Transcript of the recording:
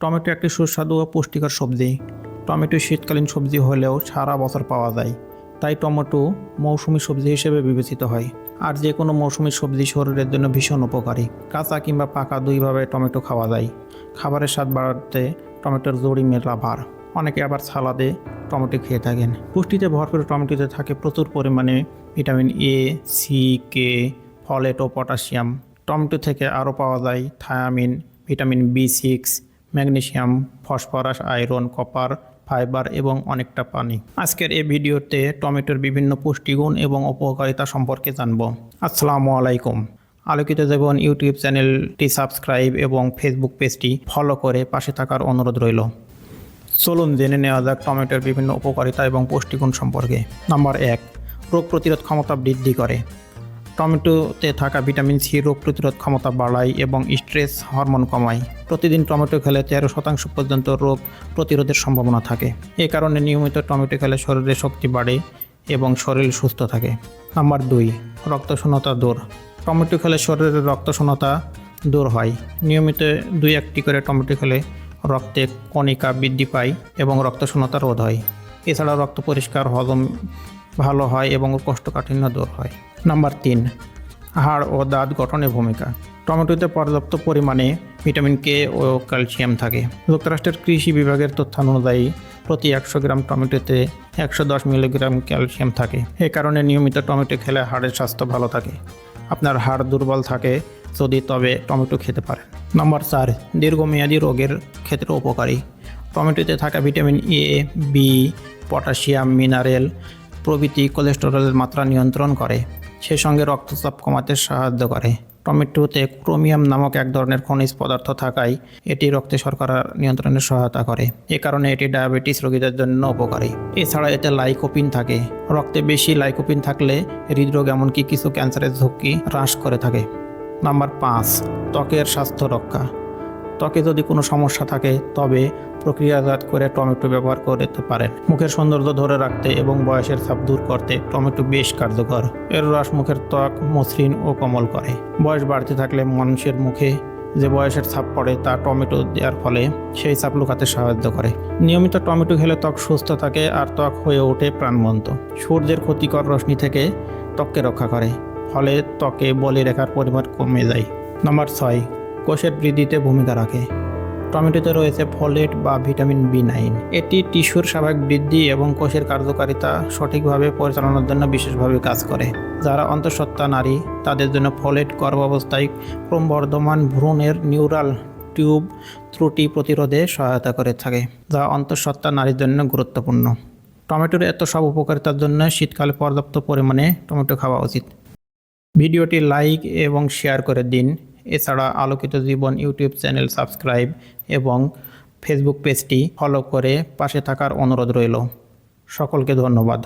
Tomato একটি সুস্বাদু ও পুষ্টিকর সবজি। টমেটো শীতকালীন সবজি হলেও সারা বছর পাওয়া যায়। তাই টমেটো মৌসুমী সবজি হিসেবে বিবেচিত হয়। আর যে কোনো মৌসুমী সবজি শরীরের জন্য ভীষণ উপকারী। কাঁচা কিংবা পাকা দুইভাবে টমেটো খাওয়া যায়। খাবারের স্বাদ বাড়াতে টমেটোর জড়ি মেলা ভার। অনেকে আবার সালাদে টমেটো খেয়ে থাকেন। পুষ্টিতে ভরপুর টমেটোতে থাকে প্রচুর পরিমাণে vitamin A, C, K, folate O potassium. Tomato থেকে আরও পাওয়া যায় thiamine, vitamin B six magnesium, phosphorus, iron, copper, fibre এবং অনেকটা পানি। আজকের এই ভিডিওতে টমেটোর বিভিন্ন পুষ্টিগুণ এবং উপকারিতা সম্পর্কে জানব। আসসালামু আলাইকুম। আলোকিত জীবন ইউটিউব চ্যানেলটি সাবস্ক্রাইব এবং ফেসবুক পেজটি ফলো করে পাশে থাকার অনুরোধ রইল। চলুন জেনে নেওয়া যাক টমেটোর বিভিন্ন উপকারিতা এবং পুষ্টিগুণ সম্পর্কে। নাম্বার এক, রোগ প্রতিরোধ ক্ষমতা বৃদ্ধি করে। টমেটোতে থাকা ভিটামিন সি রোগ প্রতিরোধ ক্ষমতা বাড়ায় এবং স্ট্রেস হরমোন কমায়। প্রতিদিন টমেটো খেলে তেরো শতাংশ পর্যন্ত রোগ প্রতিরোধের সম্ভাবনা থাকে। এ কারণে নিয়মিত টমেটো খেলে শরীরে শক্তি বাড়ে এবং শরীর সুস্থ থাকে। নাম্বার দুই, রক্তশূন্যতা দূর। টমেটো খেলে শরীরের রক্তশূন্যতা দূর হয়। নিয়মিত দুই একটি করে টমেটো খেলে রক্তে কণিকা বৃদ্ধি পায় এবং রক্তশূন্যতা রোধ হয়। এছাড়া রক্ত পরিষ্কার হজম ভালো হয় এবং কোষ্ঠকাঠিন্য দূর হয়। নাম্বার তিন, হাড় ও দাঁত গঠনে ভূমিকা। টমেটোতে পর্যাপ্ত পরিমাণে ভিটামিন কে ও ক্যালসিয়াম থাকে। যুক্তরাষ্ট্রের কৃষি বিভাগের তথ্য অনুযায়ী প্রতি একশো গ্রাম টমেটোতে একশো দশ মিলিগ্রাম ক্যালসিয়াম থাকে। এ কারণে নিয়মিত টমেটো খেলে হাড়ের স্বাস্থ্য ভালো থাকে। আপনার হাড় দুর্বল থাকে যদি তবে টমেটো খেতে পারেন। নম্বর চার, দীর্ঘমেয়াদী রোগের ক্ষেত্রে উপকারী। টমেটোতে থাকা vitamin A, B, potassium, mineral প্রভৃতি কোলেস্টেরলের মাত্রা নিয়ন্ত্রণ করে। সেই সঙ্গে রক্তচাপ কমাতে সাহায্য করে। টমেটোতে ক্রোমিয়াম নামক এক ধরনের খনিজ পদার্থ থাকায় এটি রক্তে শর্করা নিয়ন্ত্রণে সহায়তা করে। এ কারণে এটি ডায়াবেটিস রোগীদের জন্য উপকারী। এছাড়া এতে লাইকোপিন থাকে। রক্তে বেশি লাইকোপিন থাকলে হৃদরোগ এমনকি কিছু ক্যান্সারের ঝুঁকি হ্রাস করে থাকে। নাম্বার পাঁচ, ত্বকের স্বাস্থ্য রক্ষা। ত্বকে যদি কোনো সমস্যা থাকে, তবে প্রক্রিয়াজাত করে টমেটো ব্যবহার করতে পারেন। মুখের সৌন্দর্য ধরে রাখতে এবং বয়সের ছাপ দূর করতে টমেটো বেশ কার্যকর। এর রস মুখের ত্বক, মসৃণ ও কোমল করে। বয়স বাড়তে থাকলে মানুষের মুখে যে বয়সের ছাপ পড়ে, তা টমেটো দেওয়ার ফলে সেই ছাপ লুকাতে সাহায্য করে। নিয়মিত টমেটো খেলে ত্বক সুস্থ থাকে আর ত্বক হয়ে ওঠে প্রাণবন্ত। সূর্যের ক্ষতিকর রশ্মি থেকে ত্বককে রক্ষা করে, ফলে ত্বকে বলি রেখার পরিমাণ কমে যায়। নম্বর ছয় কোষের বৃদ্ধিতে ভূমিকা রাখে। টমেটোতে রয়েছে ফলেট বা ভিটামিন বি নাইন। এটি টিস্যুর স্বাভাবিক বৃদ্ধি এবং কোষের কার্যকারিতা সঠিকভাবে পরিচালনার জন্য বিশেষভাবে কাজ করে। যারা অন্তঃসত্ত্বা নারী, তাদের জন্য ফলেট গর্ভাবস্থায় ক্রমবর্ধমান ভ্রূণের নিউরাল টিউব ত্রুটি প্রতিরোধে সহায়তা করে থাকে, যা অন্তঃসত্ত্বা নারীর জন্য গুরুত্বপূর্ণ। টমেটোর এত সব উপকারিতার জন্য শীতকালে পর্যাপ্ত পরিমাণে টমেটো খাওয়া উচিত। ভিডিওটি লাইক এবং শেয়ার করে দিন। এছাড়া আলোকিত জীবন ইউটিউব চ্যানেল সাবস্ক্রাইব এবং ফেসবুক পেজটি ফলো করে পাশে থাকার অনুরোধ রইল। সকলকে ধন্যবাদ।